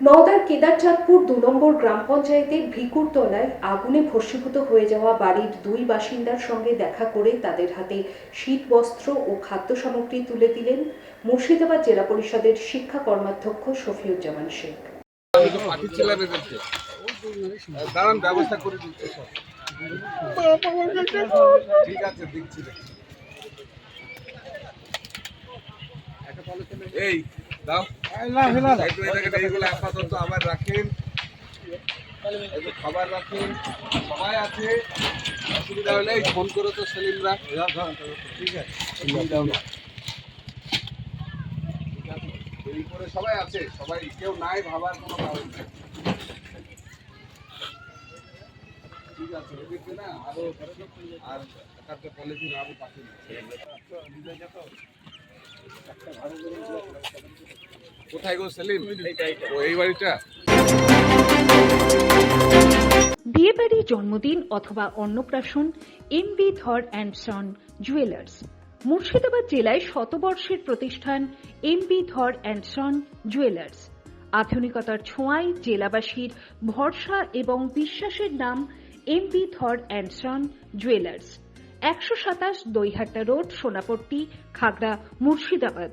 নওদার কেদারচাঁদপুর দু নম্বর গ্রাম পঞ্চায়েতের ভিকুরতলায় আগুনে ভস্মীভূত হয়ে যাওয়া বাড়ির দুই বাসিন্দার সঙ্গে দেখা করে তাদের হাতে শীত বস্ত্র ও খাদ্য সামগ্রী তুলে দিলেন মুর্শিদাবাদ জেলা পরিষদের শিক্ষা কর্মাধ্যক্ষ শফিউজ্জামান শেখ। ব্যবস্থা করে দাও। একটু এইগুলো আপাতত আবার রাখেন। একটু খাবার রাখেন। সবাই আছে। অসুবিধা হলে ফোন করো তো সেলিমরা। ঠিক আছে। এই করে সবাই আছে। সবাই কেউ নাই ভাবার কোনো কারণ নেই। ঠিক আছে এদিকে না আরও আর একটা পলিথিন আরও পাঠিয়ে দিচ্ছি কোথায় গো সেলিম? এই বাড়িটা? বিয়েবাড়ি, জন্মদিন অথবা অন্নপ্রাশন M B Dhar and son jewellers Murshidabad জেলায় শতবর্ষের প্রতিষ্ঠান M B Dhar and son jewellers আধুনিকতার ছোঁয়ায় জেলাবাসীর ভরসা এবং বিশ্বাসের নাম M B Dhar and son jewellers একশো সাতাশ Doihatta road, Sonapatti, Khagra, Murshidabad.